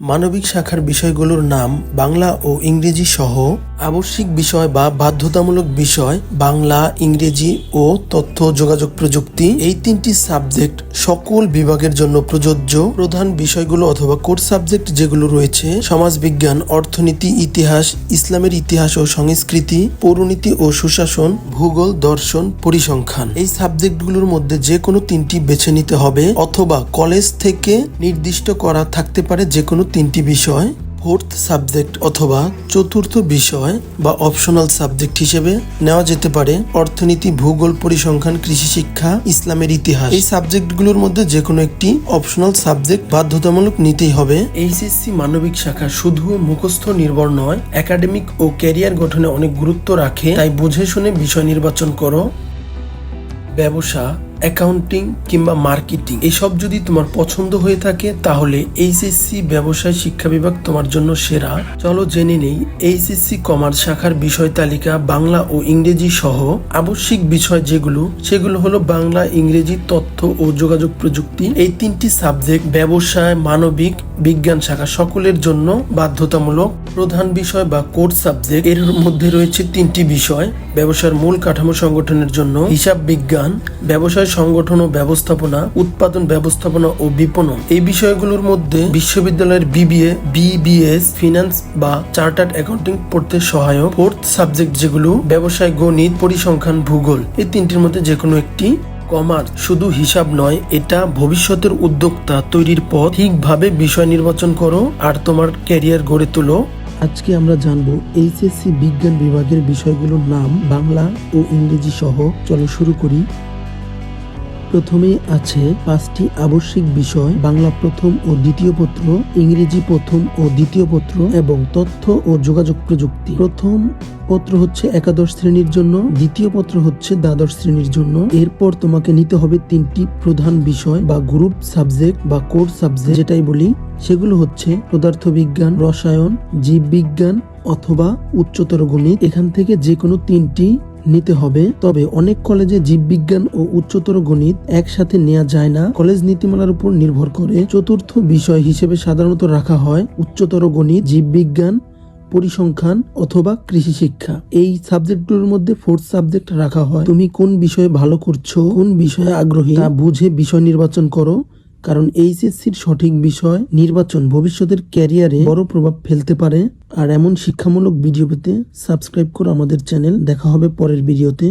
মানবিক শাখার বিষয়গুলোর নাম বাংলা ও ইংরেজি সহ আবশ্যিক বিষয় বা বাধ্যতামূলক বিষয়, বাংলা, ইংরেজি ও তথ্য যোগাযোগ প্রযুক্তি, এই তিনটি সাবজেক্ট সকল বিভাগের জন্য প্রযোজ্য। প্রধান বিষয়গুলো অথবা কোর সাবজেক্ট যেগুলো রয়েছে, সমাজবিজ্ঞান, অর্থনীতি, ইতিহাস, ইসলামের ইতিহাস ও সংস্কৃতি, পৌরনীতি ও সুশাসন, ভূগোল, দর্শন, পরিসংখ্যান। এই সাবজেক্টগুলোর মধ্যে যে কোনো তিনটি বেছে নিতে হবে অথবা কলেজ থেকে নির্দিষ্ট করা থাকতে পারে যে কোনো তিনটি বিষয়। ফোর্থ সাবজেক্ট অথবা চতুর্থ বিষয় বা অপশনাল সাবজেক্ট হিসেবে নেওয়া যেতে পারে অর্থনীতি, ভূগোল, পরিসংখ্যান, কৃষি শিক্ষা, ইসলামের ইতিহাস। এই সাবজেক্টগুলোর মধ্যে যে কোনো একটি অপশনাল সাবজেক্ট বাধ্যতামূলক নিতেই হবে। এইচএসসি মানবিক শাখা শুধু মুখস্থ নির্ভর নয় একাডেমিক ও ক্যারিয়ার গঠনে অনেক গুরুত্ব রাখে, তাই বুঝে শুনে বিষয় নির্বাচন করো। ব্যবসা অ্যাকাউন্টিং কিংবা মার্কেটিং, এসব যদি তোমার পছন্দ হয়ে থাকে, তাহলে এইচএসসি ব্যবসায় শিক্ষা বিভাগ তোমার জন্য সেরা। চলো জেনে নেই, এইচএসসি কমার্স শাখার বিষয় তালিকা বাংলা ও ইংরেজি সহ আবশ্যিক বিষয় যেগুলো, সেগুলো হলো বাংলা, ইংরেজি, তথ্য ও যোগাযোগ প্রযুক্তি। এই তিনটি সাবজেক্ট ব্যবসায়, মানবিক, বিজ্ঞান শাখা সকলের জন্য বাধ্যতামূলক। প্রধান বিষয় বা কোর সাবজেক্ট, এর মধ্যে রয়েছে তিনটি বিষয়। ব্যবসার মূল কাঠামো সংগঠনের জন্য হিসাব বিজ্ঞান, ব্যবসায় সংগঠন ও ব্যবস্থাপনা, উৎপাদন ব্যবস্থাপনা ও বিপণন। এই বিষয়গুলোর মধ্যে বিশ্ববিদ্যালয়ের বিবিএ, বিবিএস, ফিনান্স বা চার্টার্ড অ্যাকাউন্টিং পড়তে সহায়ক। ফোর্থ সাবজেক্ট যেগুলো, ব্যবসায় গণিত, পরিসংখ্যান, ভূগোল, এই তিনটির মধ্যে যে কোনো একটি। কমার্স শুধু হিসাব নয়, এটা ভবিষ্যতের উদ্যোক্তা তৈরির পথ। ঠিকভাবে বিষয় নির্বাচন করো আর তোমার ক্যারিয়ার গড়ে তোলো। আজকে আমরা জানব এইচএসসি বিজ্ঞান বিভাগের বিষয়গুলোর নাম বাংলা ও ইংরেজি সহ। চলো শুরু করি। প্রথমে আছে পাঁচটি আবশ্যিক বিষয়, বাংলা প্রথম ও দ্বিতীয় পত্র, ইংরেজি প্রথম ও দ্বিতীয় পত্র এবং তথ্য ও যোগাযোগ প্রযুক্তি। প্রথম পত্র হচ্ছে একাদশ শ্রেণির জন্য, দ্বিতীয় পত্র হচ্ছে দ্বাদশ শ্রেণির জন্য। এরপর তোমাকে নিতে হবে তিনটি প্রধান বিষয় বা গ্রুপ সাবজেক্ট বা কোর সাবজেক্ট যেটাই বলি। সেগুলো হচ্ছে পদার্থবিজ্ঞান, রসায়ন, জীববিজ্ঞান অথবা উচ্চতর গণিত। এখান থেকে যে কোনো তিনটি নিতে হবে। তবে অনেক কলেজে জীববিজ্ঞান ও উচ্চতর গণিত একসাথে নেওয়া যায় না। কলেজ নীতিমালার উপর নির্ভর করে চতুর্থ বিষয় হিসেবে সাধারণত রাখা হয় উচ্চতর গণিত, জীববিজ্ঞান, পরিসংখ্যান অথবা কৃষি শিক্ষা। এই সাবজেক্টগুলোর মধ্যে ফোর্থ সাবজেক্ট রাখা হয়। তুমি কোন বিষয়ে ভালো করছ, কোন বিষয়ে আগ্রহী তা বুঝে বিষয় নির্বাচন করো। কারণ এইচএসসির সঠিক বিষয় নির্বাচন ভবিষ্যতের ক্যারিয়ারে বড় প্রভাব ফেলতে পারে। আর এমন শিক্ষামূলক ভিডিও পেতে সাবস্ক্রাইব করো আমাদের চ্যানেল। দেখা হবে পরের ভিডিওতে।